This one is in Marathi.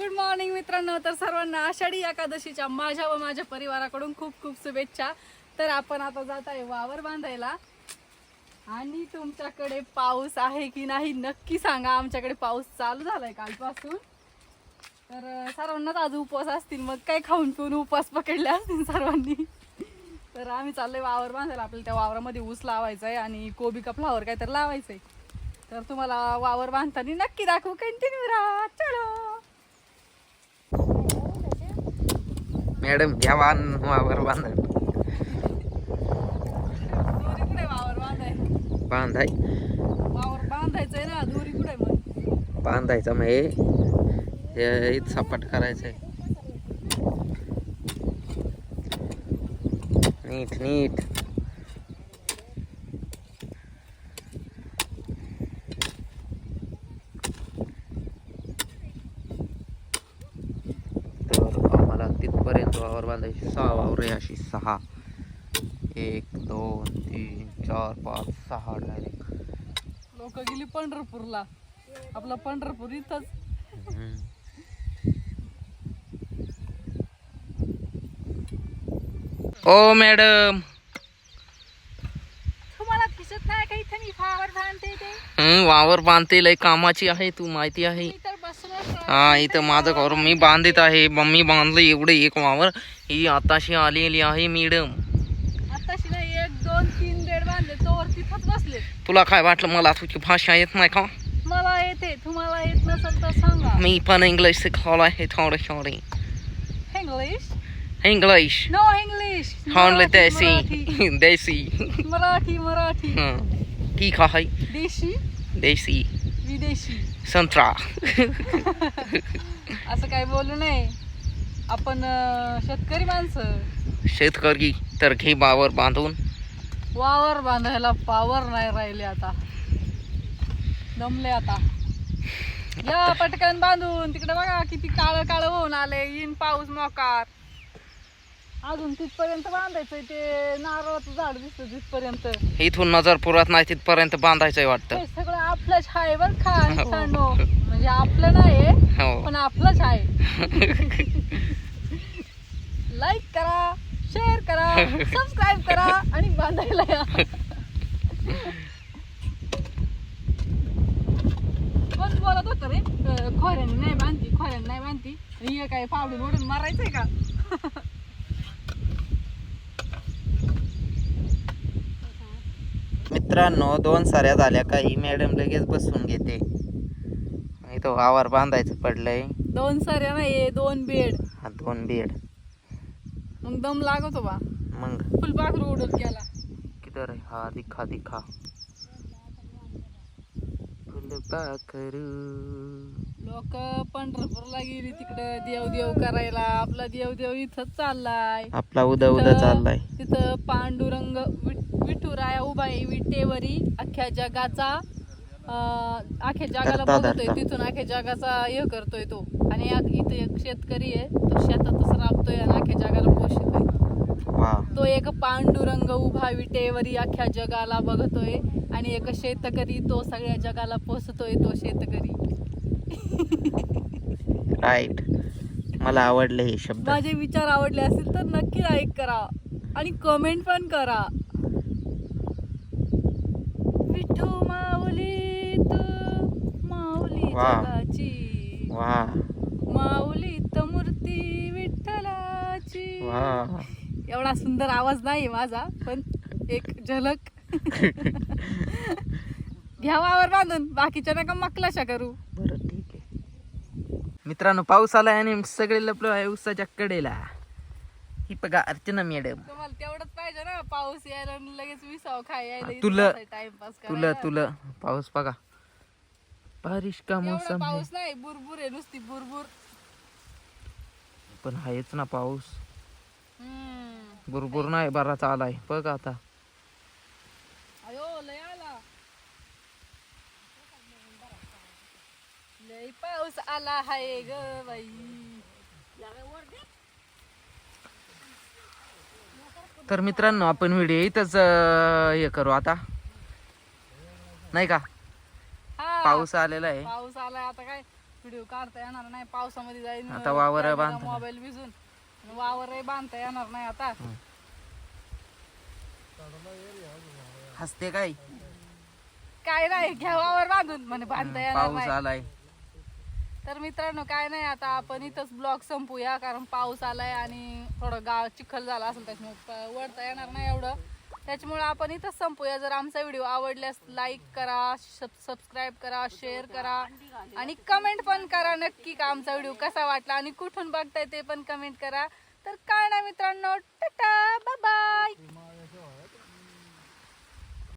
गुड मॉर्निंग मित्रांनो. तर सर्वांना आषाढी एकादशीच्या माझ्या व माझ्या परिवाराकडून खूप खूप शुभेच्छा. तर आपण आता जात आहे वावर बांधायला. आणि तुमच्याकडे पाऊस आहे की नाही नक्की सांगा. आमच्याकडे पाऊस चालू झालाय कालपासून. तर सर्वांनाच आज उपवास असतील. मग काय खाऊन पिऊन उपवास पकडले असतील सर्वांनी? तर आम्ही चाललोय वावर बांधायला. आपल्याला त्या वावरामध्ये ऊस लावायचा आहे आणि कोबी का फ्लावर काय तर लावायचंय. तर तुम्हाला वावर बांधताना नक्की दाखवू. कंटिन्यू राहा. चलो. मॅडम घ्या वान वावर बांधा बांधाय. बांधाय. वावर बांधायचंय ना दोरी कुठे मग. बांधायचा मग हे. सपाट करायचंय. नीट नीट तर आम्हाला तिथपर्यंत वावर बांधायची सहा वावर आहे अशी सहा। एक दोन तीन चार पाच सहा डायरेक्ट लोक गेली पंढरपूरला. आपलं पंढरपूर इथंच. ओ मॅडम. तुम्हाला दिसत नाही का इथं मी वावर बांधते ते? हं, वावर बांधते लय कामाची आहे तू माहिती आहे. बसूनच हा इथं माझं घर मी बांधित आहे. मी बांधलं एवढं एक वावर. ही आताशी आलेली आहे मॅडम. तुला काय वाटलं? मला तुझी भाषा येत नाही का? मला येते तुम्हाला येत नसेल तर सांगा. मी पण इंग्लिश शिकवलं आहे थोडं थोडे English. English no English desi. Desi. Marathi Marathi. ठीक आहे. देशी? देसी. विदेशी. संत्रा. असं काही बोलू नये. आपण अं, शेतकरी माणसं. शेतकरी तर घे वावर बांधून. वावर बांधायला पावर नाही राहिले आता. दमले आता. या पटकन बांधून. तिकडे बघा किती काळ काळ होऊन आले येईन पाऊस मोकार. अजून तिथपर्यंत बांधायचंय ते. नारळाचं झाड दिसतं तिथपर्यंत. इथून नजर पुरत नाही तिथपर्यंत बांधायचंय वाटतं. हे सगळं आपलंच आहे बर खा हो. मित्रांनो म्हणजे आपलं नाही हो. पण आपलंच आहे लाईक करा शेअर करा सबस्क्राईब करा आणि बांधायला या. कोण बोलत होतं रे खोऱ्याने नाही बांधती खोऱ्याने नाही बांधती आणि हे काय फावडून ओढून मारायचंय का? मित्रांनो दोन साऱ्या झाल्या काही मॅडम लगेच बसून घेते. इथं वावर बांधायचं पडलंय. दोन साऱ्या नाही दोन बेड. हा दोन बेड. मग दम लागतो बा. मग? फुलपाखरू उडत गेला किधर है हा दिखा दिखा. फुलपाखरू लोक पंढरपूरला गेली तिकडे देव देव करायला. आपला देव देव इथंच चाललाय. आपला उदा उदा चाललाय. तिथं पांडुरंग विठ- विठुराया उभा आहे विटेवरी अख्ख्या जगाचा अख्ख्या जगाला बघतोय धरता. तिथून अख्ख्या जगाचा हे करतोय तो. आणि इथं एक शेतकरी आहे तो शेतातच राबतोय आणि अख्ख्या जगाला पोषितोय. तो एक पांडुरंग उभा विटेवरी अख्ख्या जगाला बघतोय आणि एक शेतकरी तो सगळ्या जगाला पोसतोय तो शेतकरी. राईट मला आवडले हे शब्द. माझे विचार आवडले असतील तर नक्की लाईक करा आणि कमेंट पण करा. विठू माऊली तू माऊली. जगाची. वा. माऊली मूर्ती विठ्ठलाची. एवढा सुंदर आवाज नाही माझा पण एक झलक. घ्यावावर बांधून बाकीच्या नका मकलाशा करू. बरं ठीक आहे. मित्रांनो पाऊस आलाय आणि सगळे लपलो आहे उसाच्या कडेला. ही बघा अर्चना मॅडम. तुम्हाला तेवढंच पाहिजे ना पाऊस यायला आणि लगेच विसाव खाय यायला तुला- टाइमपास तुला तुला पाऊस बघा. बारिश का एवढा मौसम है पाऊस नाही बुरबुर आहे नुसती बुरबुर. पण आहेच ना पाऊस. हम्म. बरोबर नाही बराच आलाय. बघ आता. अयो लय आला. लय पाऊस आला हाय ग बाई. तर मित्रांनो आपण व्हिडिओ इथंच हे करू आता. नाही का? पाऊस आलेला आहे. पाऊस आलाय आता काय? व्हिडिओ काढता येणार नाही. पावसामध्ये जाईन आता वावर बांधता. मोबाईल भिजून वावर बांधता येणार नाही आता. हसते काय? काय नाही घ्या वावर बांधून. म्हणे बांधता येणार पाऊस आलाय. तर मित्रांनो काय नाही आता आपण इथंच ब्लॉग संपूया कारण पाऊस आलाय आणि थोडं गाव चिखल झाला असेल त्याच्यामुळे. वळता येणार नाही एवढं. त्याच्यामुळे आपण इथंच संपूया. जर आमचा व्हिडिओ आवडल्यास लाईक करा सबस्क्राईब करा शेअर करा आणि कमेंट पण करा. नक्की का आमचा व्हिडिओ कसा वाटला आणि कुठून बघताय ते पण कमेंट करा. तर काय नाही मित्रांनो टाटा बाय